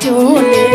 চলে